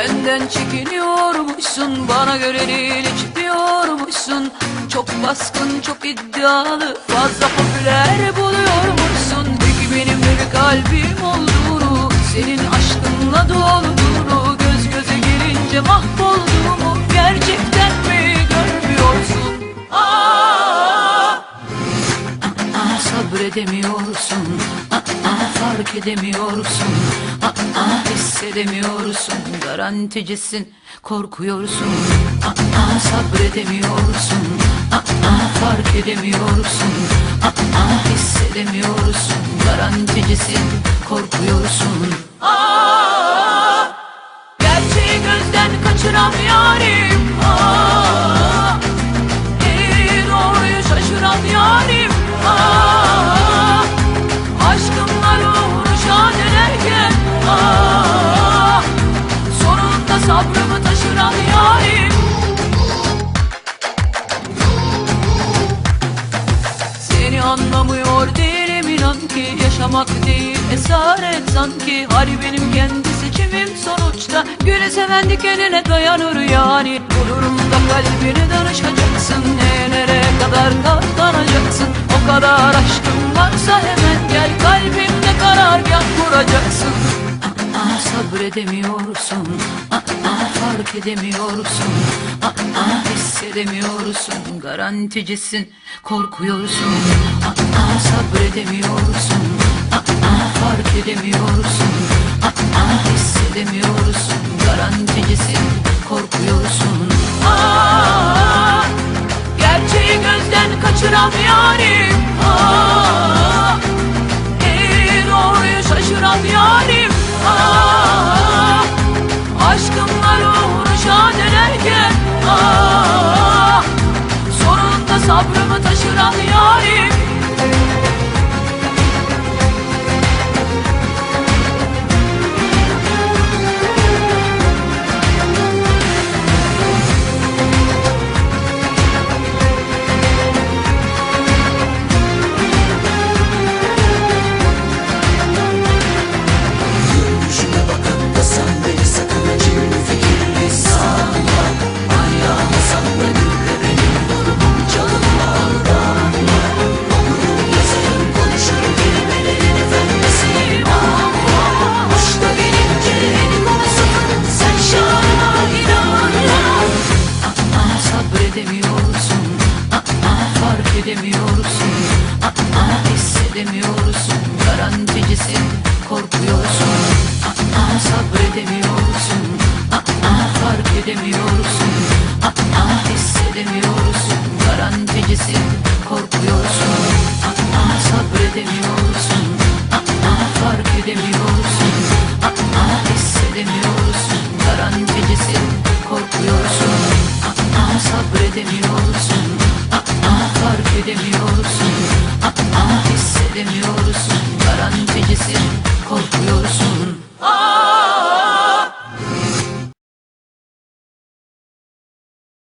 Benden çekiniyormuşsun Bana göre değil hiç diyormuşsun Çok baskın çok iddialı Fazla popüler buluyormuşsun. Peki benim de bir kalbim olduğunu Senin aşkınla dolduğunu Göz göze gelince mahvolduğumu Gerçekten mi görmüyorsun? Aa, sabredemiyorsun. Aa, fark edemiyorsun Aa, hissedemiyorsun Garanticisin korkuyorsun. Aa, sabredemiyorsun. Aa, fark edemiyorsun. Aa, hissedemiyorsun Garanticisin korkuyorsun anlamıyor değilim inan ki Yaşamak değil. Esaret sanki Hali benim kendi seçimim sonuçta? Güle seven dikenine dayanır yani. Bu durumda kalbini danışacaksın. Neye nereye kadar katlanacaksın? O kadar aşkın varsa hemen gel. Kalbimde karargah kuracaksın. Aa, sabredemiyorsun. Aa, fark edemiyorsun. Aa, hissedemiyorsun. Garanticisin. Korkuyorsun Sabredemiyorsun Aa, fark edemiyorsun. Aa, hissedemiyorsun. Garanticisin korkuyorsun. Aa, gerçeği gözden kaçıran yarim. Aa, eğri doğruyu şaşıran yarim. Ah, Aşkımla uğraşa dönerken ah, Sonunda sabrımı taşıran yarim edemiyorsun. Aa, hissedemiyorsun. Garanticisin korkuyorsun. Aa, sabredemiyorsun. Aa, fark edemiyorsun. Aa, hissedemiyorsun. Garanticisin korkuyorsun. Aa, sabredemiyorsun. Aa, fark edemiyorsun. Aa, hissedemiyorsun. Garanticisin korkuyorsun. Aa, sabredemiyorsun. Aa, fark